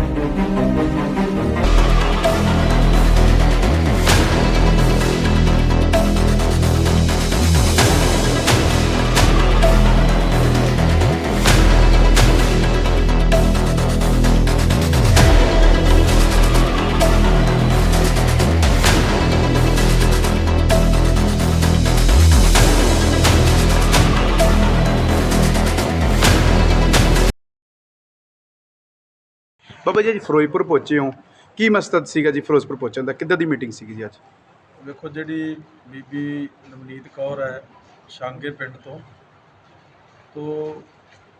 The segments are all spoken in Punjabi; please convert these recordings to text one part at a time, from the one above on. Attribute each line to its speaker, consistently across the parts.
Speaker 1: Thank you. ਬਾਬਾ ਜੀ, ਅੱਜ ਫਿਰੋਜ਼ਪੁਰ ਪਹੁੰਚੇ ਹੋ। ਕੀ ਮਕਸਦ ਸੀਗਾ ਜੀ ਫਿਰੋਜ਼ਪੁਰ ਪਹੁੰਚਣ ਦਾ? ਕਿੱਦਾਂ ਦੀ ਮੀਟਿੰਗ ਸੀਗੀ ਜੀ ਅੱਜ?
Speaker 2: ਵੇਖੋ ਜਿਹੜੀ ਬੀਬੀ ਨਵਨੀਤ ਕੌਰ ਹੈ, ਸ਼ਾਂਗੇ ਪਿੰਡ ਤੋਂ ਤੋਂ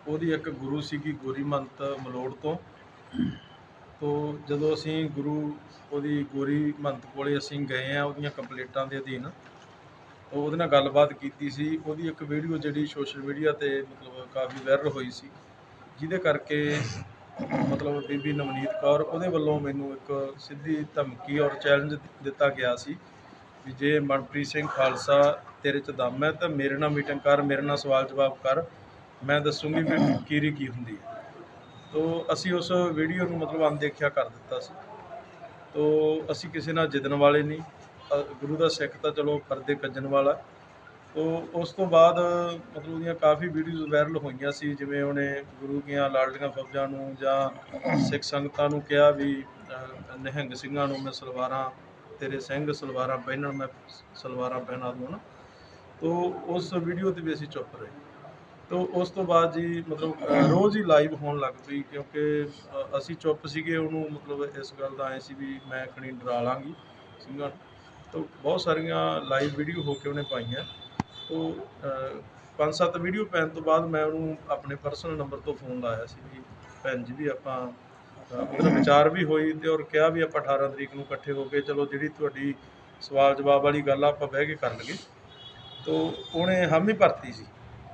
Speaker 2: ਉਹਦੀ ਇੱਕ ਗੁਰੂ ਸੀਗੀ ਗੋਰੀ ਮੰਤ ਮਲੋੜ ਤੋਂ। ਤੋਂ ਜਦੋਂ ਅਸੀਂ ਗੁਰੂ, ਉਹਦੀ ਗੋਰੀ ਮੰਤ ਕੋਲੇ ਅਸੀਂ ਗਏ ਆ ਉਹਦੀਆਂ ਕੰਪਲੇਂਟਾਂ ਦੇ ਅਧੀਨ, ਤੋਂ ਉਹਦੇ ਨਾਲ ਗੱਲਬਾਤ ਕੀਤੀ ਸੀ। ਉਹਦੀ ਇੱਕ ਵੀਡੀਓ ਜਿਹੜੀ ਸੋਸ਼ਲ ਮੀਡੀਆ ਤੇ ਮਤਲਬ ਕਾਫੀ ਵਾਇਰਲ ਹੋਈ ਸੀ। ਜਿਹਦੇ ਕਰਕੇ ਮਤਲਬ ਬੀਬੀ ਨਵਨੀਤ ਕੌਰ, ਉਹਦੇ ਵੱਲੋਂ ਮੈਨੂੰ ਇੱਕ ਸਿੱਧੀ ਧਮਕੀ ਔਰ ਚੈਲੰਜ ਦਿੱਤਾ ਗਿਆ ਸੀ ਵੀ ਜੇ ਮਨਪ੍ਰੀਤ ਸਿੰਘ ਖਾਲਸਾ ਤੇਰੇ ਚ ਦਮ ਹੈ ਤਾਂ ਮੇਰੇ ਨਾਲ ਮੀਟਿੰਗ ਕਰ, ਮੇਰੇ ਨਾਲ ਸਵਾਲ ਜਵਾਬ ਕਰ। ਮੈਂ ਦੱਸੂਗੀ ਵੀ ਕੀਰੀ ਕੀ ਹੁੰਦੀ ਹੈ। ਤੋ ਅਸੀਂ ਉਸ ਵੀਡੀਓ ਨੂੰ ਮਤਲਬ ਅਣਦੇਖਿਆ ਕਰ ਦਿੱਤਾ ਸੀ। ਤੋ ਅਸੀਂ ਕਿਸੇ ਨਾਲ ਜਿੱਦਣ ਵਾਲੇ ਨਹੀਂ। ਗੁਰੂ ਦਾ ਸਿੱਖ ਤਾਂ ਚਲੋ, ਪਰਦੇ ਕੱਜਣ ਵਾਲਾ। ਤੋ ਉਸ ਤੋਂ ਬਾਅਦ ਮਤਲਬ ਉਹਦੀਆਂ ਕਾਫੀ ਵੀਡੀਓਜ਼ ਵਾਇਰਲ ਹੋਈਆਂ ਸੀ ਜਿਵੇਂ ਉਹਨੇ ਗੁਰੂ ਦੀਆਂ ਲਾਡਲੀਆਂ ਫੌਜਾਂ ਨੂੰ ਜਾਂ ਸਿੱਖ ਸੰਗਤਾਂ ਨੂੰ ਕਿਹਾ ਵੀ ਅ, ਨਿਹੰਗ ਸਿੰਘਾਂ ਨੂੰ ਮੈਂ ਸਲਵਾਰਾਂ ਤੇਰੇ ਸਿੰਘ ਸਲਵਾਰਾਂ ਪਹਿਨਣ ਮੈਂ ਸਲਵਾਰਾਂ ਪਹਿਨਾ ਦੂੰ ਨਾ। ਤੋ ਉਸ ਵੀਡੀਓ ਤੇ ਵੀ ਅਸੀਂ ਚੁੱਪ ਰਹੇ। ਤੋ ਉਸ ਤੋਂ ਬਾਅਦ ਜੀ ਮਤਲਬ ਰੋਜ਼ ਹੀ ਲਾਈਵ ਹੋਣ ਲੱਗ ਪਈ ਕਿਉਂਕਿ ਅਸੀਂ ਚੁੱਪ ਸੀਗੇ ਉਹਨੂੰ ਮਤਲਬ ਇਸ ਗੱਲ ਦਾ ਐ ਸੀ ਵੀ ਮੈਂ ਖਣੀ ਡਰਾ ਲਾਂਗੀ ਸਿੰਘਾਂ ਨੂੰ। ਤੋ ਬਹੁਤ ਸਾਰੀਆਂ ਲਾਈਵ ਵੀਡੀਓ ਹੋ ਕੇ ਉਹਨੇ ਪਾਈਆਂ। ਤੋ ਪੰਜ ਸੱਤ ਵੀਡੀਓ ਪੈਣ ਤੋਂ ਬਾਅਦ ਮੈਂ ਉਹਨੂੰ ਆਪਣੇ ਪਰਸਨਲ ਨੰਬਰ ਤੋਂ ਫੋਨ ਲਾਇਆ ਸੀ ਵੀ ਭੈਣ ਜੀ ਵੀ ਆਪਾਂ ਉਹਦਾ ਵਿਚਾਰ ਵੀ ਹੋਈ ਤੇ ਔਰ ਕਿਹਾ ਵੀ ਆਪਾਂ 18 ਤਰੀਕ ਨੂੰ ਇਕੱਠੇ ਹੋ ਕੇ ਚਲੋ ਜਿਹੜੀ ਤੁਹਾਡੀ ਸਵਾਲ ਜਵਾਬ ਵਾਲੀ ਗੱਲ ਆ, ਆਪਾਂ ਬਹਿ ਕੇ ਕਰ ਲਈਏ ਤੋ ਉਹਨੇ ਹਾਮੀ ਭਰਤੀ ਸੀ।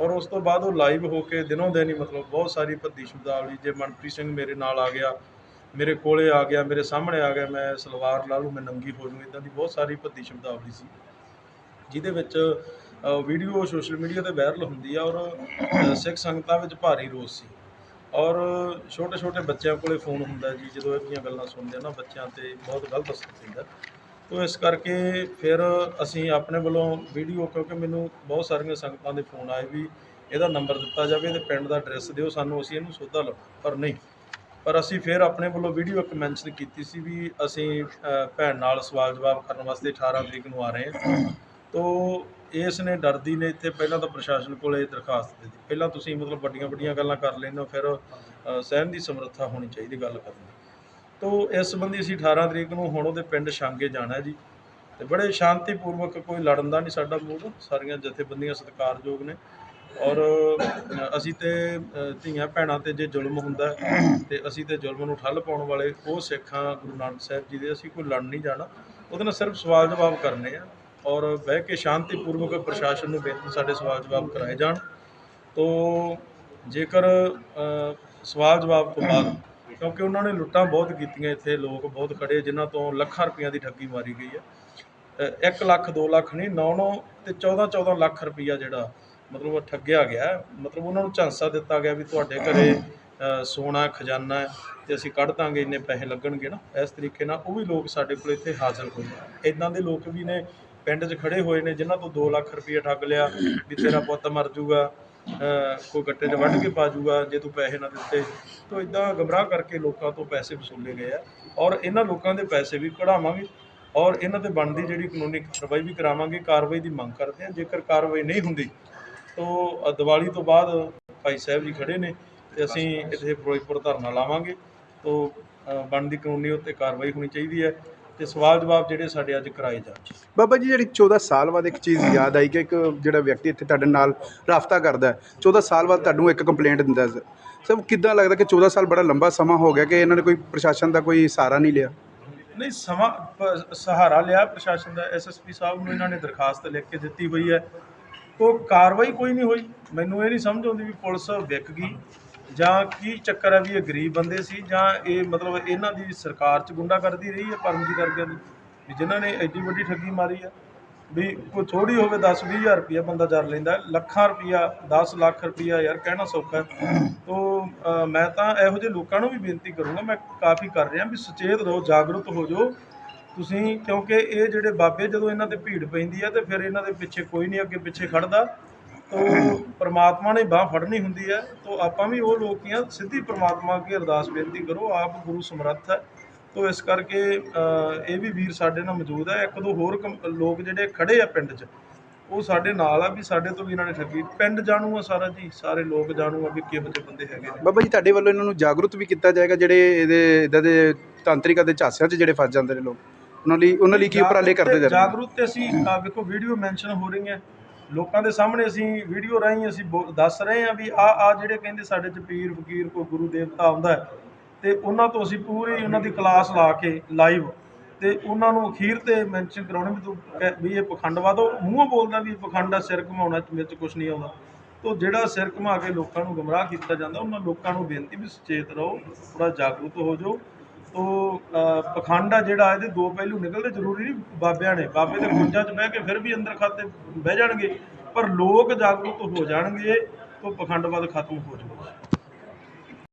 Speaker 2: ਔਰ ਉਸ ਤੋਂ ਬਾਅਦ ਉਹ ਲਾਈਵ ਹੋ ਕੇ ਦਿਨੋਂ ਦਿਨ ਹੀ ਮਤਲਬ ਬਹੁਤ ਸਾਰੀ ਭੱਦੀ ਸ਼ਬਦਾਵਲੀ ਜੇ ਮਨਪ੍ਰੀਤ ਸਿੰਘ ਮੇਰੇ ਨਾਲ ਆ ਗਿਆ, ਮੇਰੇ ਕੋਲੇ ਆ ਗਿਆ, ਮੇਰੇ ਸਾਹਮਣੇ ਆ ਗਿਆ, ਮੈਂ ਸਲਵਾਰ ਲਾ ਲੂ ਮੈਂ ਨੰਗੀ ਹੋ ਜੂ ਇਦਾਂ ਦੀ ਬਹੁਤ ਸਾਰੀ ਭੱਦੀ ਸ਼ਬਦਾਵਲੀ ਸੀ। ਜਿਹਦੇ ਵਿੱਚ ਵੀਡੀਓ ਸੋਸ਼ਲ ਮੀਡੀਆ ਤੇ ਵਾਇਰਲ ਹੁੰਦੀ ਆ ਔਰ ਸਿੱਖ ਸੰਗਤਾਂ ਵਿੱਚ ਭਾਰੀ ਰੋਸ ਸੀ। ਔਰ ਛੋਟੇ ਛੋਟੇ ਬੱਚਿਆਂ ਕੋਲੇ ਫੋਨ ਹੁੰਦਾ ਜੀ, ਜਦੋਂ ਇਹ ਜਿਹੀਆਂ ਗੱਲਾਂ ਸੁਣਦੇ ਆ ਨਾ ਬੱਚਿਆਂ ਤੇ ਬਹੁਤ ਗਲਤ ਅਸਰ ਪੈਂਦਾ। ਤੋ ਇਸ ਕਰਕੇ ਫਿਰ ਅਸੀਂ ਆਪਣੇ ਵੱਲੋਂ ਵੀਡੀਓ ਕਿਉਂਕਿ ਮੈਨੂੰ ਬਹੁਤ ਸਾਰੀਆਂ ਸੰਗਤਾਂ ਦੇ ਫੋਨ ਆਏ ਵੀ ਇਹਦਾ ਨੰਬਰ ਦਿੱਤਾ ਜਾਵੇ ਤੇ ਪਿੰਡ ਦਾ ਐਡਰੈਸ ਦਿਓ, ਸਾਨੂੰ ਅਸੀਂ ਇਹਨੂੰ ਸੋਧਾ ਲਓ ਪਰ ਨਹੀਂ। ਪਰ ਅਸੀਂ ਫਿਰ ਆਪਣੇ ਵੱਲੋਂ ਵੀਡੀਓ ਇੱਕ ਮੈਂਸ਼ਨ ਕੀਤੀ ਸੀ ਵੀ ਅਸੀਂ ਭੈਣ ਨਾਲ ਸਵਾਲ ਜਵਾਬ ਕਰਨ ਵਾਸਤੇ 18 ਤਰੀਕ ਨੂੰ ਆ ਰਹੇ ਹਾਂ। ਤੋ ਇਸ ਨੇ ਡਰਦੀ ਨੇ ਇੱਥੇ ਪਹਿਲਾਂ ਤਾਂ ਪ੍ਰਸ਼ਾਸਨ ਕੋਲੇ ਦਰਖਾਸਤ ਦਿੱਤੀ। ਪਹਿਲਾਂ ਤੁਸੀਂ ਮਤਲਬ ਵੱਡੀਆਂ ਵੱਡੀਆਂ ਗੱਲਾਂ ਕਰ ਲੈਂਦੇ ਹੋ ਫਿਰ ਅ, ਸਹਿਣ ਦੀ ਸਮਰੱਥਾ ਹੋਣੀ ਚਾਹੀਦੀ ਗੱਲ ਕਰਨ ਦੀ। ਤੋ ਇਸ ਸੰਬੰਧੀ ਅਸੀਂ 18 ਤਰੀਕ ਨੂੰ ਹੁਣ ਉਹਦੇ ਪਿੰਡ ਸ਼ਾਂਗੇ ਜਾਣਾ ਹੈ ਜੀ। ਤੇ ਬੜੇ ਸ਼ਾਂਤੀਪੂਰਵਕ ਕੋਈ ਲੜਨ ਦਾ ਨਹੀਂ ਸਾਡਾ ਮੂਡ। ਸਾਰੀਆਂ ਜਥੇਬੰਦੀਆਂ ਸਤਿਕਾਰਯੋਗ ਨੇ। ਔਰ ਅ, ਅਸੀਂ ਤੇ ਅ, ਧੀਆਂ ਭੈਣਾਂ ਤੇ ਜੇ ਜ਼ੁਲਮ ਹੁੰਦਾ ਹੈ, ਤੇ ਅਸੀਂ ਤੇ ਜ਼ੁਲਮ ਨੂੰ ਠੱਲ ਪਾਉਣ ਵਾਲੇ ਉਹ ਸਿੱਖਾਂ ਗੁਰੂ ਨਾਨਕ ਸਾਹਿਬ ਜੀ ਦੇ। ਅਸੀਂ ਕੋਈ ਲੜਨ ਨਹੀਂ ਜਾਣਾ। ਉਹਦੇ ਨਾਲ ਸਿਰਫ ਸਵਾਲ ਜਵਾਬ ਕਰਨੇ ਆ। ਔਰ ਬਹਿ ਕੇ ਸ਼ਾਂਤੀਪੂਰਵਕ ਪ੍ਰਸ਼ਾਸਨ ਨੂੰ ਬੇਨਤੀ ਸਾਡੇ ਸਵਾਲ ਜਵਾਬ ਕਰਾਏ ਜਾਣ। ਤੋਂ ਜੇਕਰ ਸਵਾਲ ਜਵਾਬ ਤੋਂ ਬਾਅਦ, ਕਿਉਂਕਿ ਉਹਨਾਂ ਨੇ ਲੁੱਟਾਂ ਬਹੁਤ ਕੀਤੀਆਂ ਇੱਥੇ, ਲੋਕ ਬਹੁਤ ਖੜੇ, ਜਿਨ੍ਹਾਂ ਤੋਂ ਲੱਖਾਂ ਰੁਪਈਆਂ ਦੀ ਠੱਗੀ ਮਾਰੀ ਗਈ ਹੈ। 1 ਲੱਖ 2 ਲੱਖ ਨਹੀਂ 9 9 ਤੇ 14 14 ਲੱਖ ਰੁਪਈਆ ਜਿਹੜਾ, ਮਤਲਬ ਠੱਗਿਆ ਗਿਆ ਮਤਲਬ ਉਹਨਾਂ ਨੂੰ ਝਾਂਸਾ ਦਿੱਤਾ ਗਿਆ ਵੀ ਤੁਹਾਡੇ ਘਰੇ ਸੋਨਾ, ਖਜ਼ਾਨਾ ਹੈ ਤੇ ਅਸੀਂ ਕੱਢ ਦਾਂਗੇ, ਇੰਨੇ ਪੈਸੇ ਲੱਗਣਗੇ ਨਾ। ਇਸ ਤਰੀਕੇ ਨਾਲ ਉਹ ਵੀ ਲੋਕ ਸਾਡੇ ਕੋਲ ਇੱਥੇ ਹਾਜ਼ਰ ਹੋਏ। ਇਦਾਂ ਦੇ ਲੋਕ ਵੀ ਨੇ ਪਿੰਡ 'ਚ ਖੜੇ ਹੋਏ ਨੇ, ਜਿਨ੍ਹਾਂ ਤੋਂ 2 ਲੱਖ ਰੁਪਈਆ ਠੱਗ ਲਿਆ ਵੀ ਤੇਰਾ ਪੁੱਤ ਮਰ ਜਾਊਗਾ ਕੋਈ ਗੱਟੇ 'ਚ ਵੱਢ ਕੇ ਪਾ ਜਾਊਗਾ, ਜੇ ਤੂੰ ਪੈਸੇ ਨਾ ਦਿੱਤੇ। ਤੋਂ ਇਦਾਂ ਗਮਰਾਹ ਕਰਕੇ ਲੋਕਾਂ ਤੋਂ ਪੈਸੇ ਵਸੂਲੇ ਗਏ ਆ ਔਰ ਇਹਨਾਂ ਲੋਕਾਂ ਦੇ ਪੈਸੇ ਵੀ ਕਢਾਵਾਂਗੇ ਔਰ ਇਹਨਾਂ ਤੇ ਬਣਦੀ ਜਿਹੜੀ ਕਾਨੂੰਨੀ ਕਾਰਵਾਈ ਵੀ ਕਰਾਵਾਂਗੇ, ਕਾਰਵਾਈ ਦੀ ਮੰਗ ਕਰਦੇ ਹਾਂ ਜੇਕਰ ਕਾਰਵਾਈ ਨਹੀਂ ਹੁੰਦੀ, ਤੋਂ ਦੀਵਾਲੀ ਤੋਂ ਬਾਅਦ ਭਾਈ ਸਾਹਿਬ ਜੀ ਖੜੇ ਨੇ ਤੇ ਅਸੀਂ ਇੱਥੇ ਫਿਰੋਜ਼ਪੁਰ ਧਰਨਾ ਲਾਵਾਂਗੇ। ਤੋਂ ਬਣਦੀ ਕਾਨੂੰਨੀ ਉੱਤੇ ਕਾਰਵਾਈ ਹੋਣੀ ਚਾਹੀਦੀ ਹੈ। ਤੇ ਸਵਾਲ ਜਵਾਬ ਜਿਹੜੇ ਸਾਡੇ ਅੱਜ ਕਰਾਏ ਜਾਣ
Speaker 1: ਬਾਬਾ ਜੀ ਜਿਹੜੀ 14 ਸਾਲ ਬਾਅਦ ਇੱਕ ਚੀਜ਼ ਯਾਦ ਆਈ ਕਿ ਇੱਕ ਜਿਹੜਾ ਵਿਅਕਤੀ ਇੱਥੇ ਤੁਹਾਡੇ ਨਾਲ ਰਾਫਤਾ ਕਰਦਾ ਹੈ 14 ਸਾਲ ਬਾਅਦ ਤੁਹਾਨੂੰ ਇੱਕ ਕੰਪਲੇਂਟ ਦਿੰਦਾ ਹੈ। ਸਭ ਕਿੱਦਾਂ ਲੱਗਦਾ ਕਿ 14 ਸਾਲ ਬੜਾ ਲੰਬਾ ਸਮਾਂ ਹੋ ਗਿਆ ਕਿ ਇਹਨਾਂ ਨੇ ਕੋਈ ਪ੍ਰਸ਼ਾਸਨ ਦਾ ਕੋਈ ਸਹਾਰਾ ਨਹੀਂ ਲਿਆ?
Speaker 2: ਨਹੀਂ ਸਮਾਂ ਸਹਾਰਾ ਲਿਆ ਪ੍ਰਸ਼ਾਸਨ ਦਾ। ਐਸਐਸਪੀ ਸਾਹਿਬ ਨੂੰ ਇਹਨਾਂ ਨੇ ਦਰਖਾਸਤ ਲਿਖ ਕੇ ਦਿੱਤੀ ਹੋਈ ਹੈ। ਉਹ ਕਾਰਵਾਈ ਕੋਈ ਨਹੀਂ ਹੋਈ। ਮੈਨੂੰ ਇਹ ਨਹੀਂ ਸਮਝ ਆਉਂਦੀ ਵੀ ਪੁਲਿਸ ਵਿਕ ਗਈ। ਜਾਂ ਕੀ ਚੱਕਰ ਹੈ ਵੀ ਇਹ ਗਰੀਬ ਬੰਦੇ ਸੀ ਜਾਂ ਇਹ ਮਤਲਬ ਇਹਨਾਂ ਦੀ ਸਰਕਾਰ 'ਚ ਗੁੰਡਾ ਕਰਦੀ ਰਹੀ ਹੈ ਪਰਮਜੀਤ ਵਰਗਿਆਂ ਦੀ? ਵੀ ਜਿਨ੍ਹਾਂ ਨੇ ਐਡੀ ਵੱਡੀ ਠੱਗੀ ਮਾਰੀ ਆ, ਵੀ ਕੋਈ ਥੋੜੀ ਹੋਵੇ 10 20000 ਰੁਪਇਆ ਬੰਦਾ ਜਰ ਲੈਂਦਾ, ਲੱਖਾਂ ਰੁਪਇਆ 10 ਲੱਖ ਰੁਪਇਆ ਯਾਰ ਕਹਿਣਾ ਸੌਖਾ ਹੈ। ਤੋ ਮੈਂ ਤਾਂ ਇਹੋ ਜਿਹੇ ਲੋਕਾਂ ਨੂੰ ਵੀ ਬੇਨਤੀ ਕਰੂੰਗਾ, ਮੈਂ ਕਾਫੀ ਕਰ ਰਿਹਾ ਵੀ ਸੁਚੇਤ ਰਹੋ, ਜਾਗਰੂਕ ਹੋ ਜਾਓ। ਤੁਸੀਂ, ਕਿਉਂਕਿ ਇਹ ਜਿਹੜੇ ਬਾਬੇ ਜਦੋਂ ਇਹਨਾਂ ਤੇ ਭੀੜ ਪੈਂਦੀ ਹੈ ਤੇ ਫਿਰ ਇਹਨਾਂ ਦੇ ਪਿੱਛੇ ਕੋਈ ਨਹੀਂ ਅੱਗੇ ਪਿੱਛੇ ਖੜਦਾ। ਤੋ ਪ੍ਰਮਾਤਮਾ ਨੇ ਬਾਹ ਫੜਨੀ ਹੁੰਦੀ ਹੈ ਤੋ ਆਪਾਂ ਵੀ ਉਹ ਲੋਕ ਹੀ ਹਾਂ ਸਿੱਧੀ ਪ੍ਰਮਾਤਮਾ ਅੱਗੇ ਅਰਦਾਸ ਬੇਨਤੀ ਕਰੋ ਆਪ ਗੁਰੂ ਸਮਰੱਥ ਹੈ। ਤੋ ਇਸ ਕਰਕੇ ਇਹ ਵੀ ਵੀਰ ਸਾਡੇ ਨਾਲ ਮੌਜੂਦ ਹੈ ਇੱਕ ਦੋ ਹੋਰ ਲੋਕ ਜਿਹੜੇ ਖੜੇ ਆ ਪਿੰਡ 'ਚ ਉਹ ਸਾਡੇ ਨਾਲ ਆ ਵੀ ਸਾਡੇ ਤੋਂ ਵੀ ਇਹਨਾਂ ਨੇ ਠੱਗੀ। ਪਿੰਡ ਜਾਣੂ ਆ ਸਾਰਾ ਜੀ ਸਾਰੇ ਲੋਕ ਜਾਣੂ ਆ ਵੀ ਕਿਹੋ ਜਿਹੇ ਬੰਦੇ ਹੈਗੇ ਨੇ।
Speaker 1: ਬਾਬਾ ਜੀ ਤੁਹਾਡੇ ਵੱਲੋਂ ਇਹਨਾਂ ਨੂੰ ਜਾਗਰੂਕ ਵੀ ਕੀਤਾ ਜਾਏਗਾ ਜਿਹੜੇ ਇਹਦੇ ਇਦਾਂ ਦੇ ਤਾਂਤਰਿਕਾਂ ਦੇ ਝਾਂਸਿਆਂ 'ਚ ਜਿਹੜੇ ਫਸ ਜਾਂਦੇ ਨੇ ਲੋਕ। ਉਹਨਾਂ ਲਈ ਉਹਨਾਂ ਲਈ ਕੀ ਉਪਰਾਲੇ ਕਰਦੇ ਜਾ ਰਹੇ
Speaker 2: ਜਾਗਰੂਕ ਤੇ ਅਸੀਂ ਵੇਖੋ ਵੀਡੀਓ ਮੈਂਸ਼ਨ ਹੋ ਰਹੀਆਂ। ਲੋਕਾਂ ਦੇ ਸਾਹਮਣੇ ਅਸੀਂ ਵੀਡੀਓ ਰਾਹੀਂ ਅਸੀਂ ਬੋ- ਦੱਸ ਰਹੇ ਹਾਂ ਵੀ ਆ ਆ ਜਿਹੜੇ ਕਹਿੰਦੇ ਸਾਡੇ ਚ ਪੀਰ ਫਕੀਰ ਕੋਈ ਗੁਰੂ ਦੇਵਤਾ ਆਉਂਦਾ ਹੈ, ਤੇ ਉਹਨਾਂ ਤੋਂ ਅਸੀਂ ਪੂਰੀ ਉਹਨਾਂ ਦੀ ਕਲਾਸ ਲਾ ਕੇ ਲਾਈਵ ਤੇ ਉਹਨਾਂ ਨੂੰ ਅਖੀਰ ਤੇ ਮੈਂਸ਼ਨ ਕਰਾਉਣੇ ਵੀ ਤੂੰ ਕਹਿ- ਵੀ ਇਹ ਪਖੰਡਵਾਦ ਉਹ ਮੂੰਹੋਂ ਬੋਲਦਾ ਵੀ ਇਹ ਪਖੰਡ ਆ, ਸਿਰ ਘਮਾਉਣਾ ਵਿੱਚ ਮੇਰੇ ਕੁਝ ਨਹੀਂ ਆਉਂਦਾ। ਤੋ ਜਿਹੜਾ ਸਿਰ ਘਮਾ ਕੇ ਲੋਕਾਂ ਨੂੰ ਗੁੰਮਰਾਹ ਕੀਤਾ ਜਾਂਦਾ, ਉਹਨਾਂ ਲੋਕਾਂ ਨੂੰ ਬੇਨਤੀ ਵੀ ਸੁਚੇਤ ਰਹੋ ਥੋੜਾ ਜਾਗਰੂਕ ਹੋ ਜਾਓ। ਉਹ ਪਖੰਡ ਆ ਜਿਹੜਾ, ਇਹਦੇ ਦੋ ਪਹਿਲੂ ਨਿਕਲਦੇ ਜ਼ਰੂਰੀ ਨਹੀਂ, ਬਾਬਿਆਂ ਨੇ। ਬਾਬੇ ਦੇ ਗੁੰਜਾਂ 'ਚ ਬਹਿ ਕੇ ਫਿਰ ਵੀ ਅੰਦਰ ਖਾਤੇ ਬਹਿ ਜਾਣਗੇ। ਪਰ ਲੋਕ ਜਾਗਰੂਕ ਹੋ ਜਾਣਗੇ, ਤੋ ਪਖੰਡਵਾਦ ਖਤਮ ਹੋ ਜਾਊਗਾ।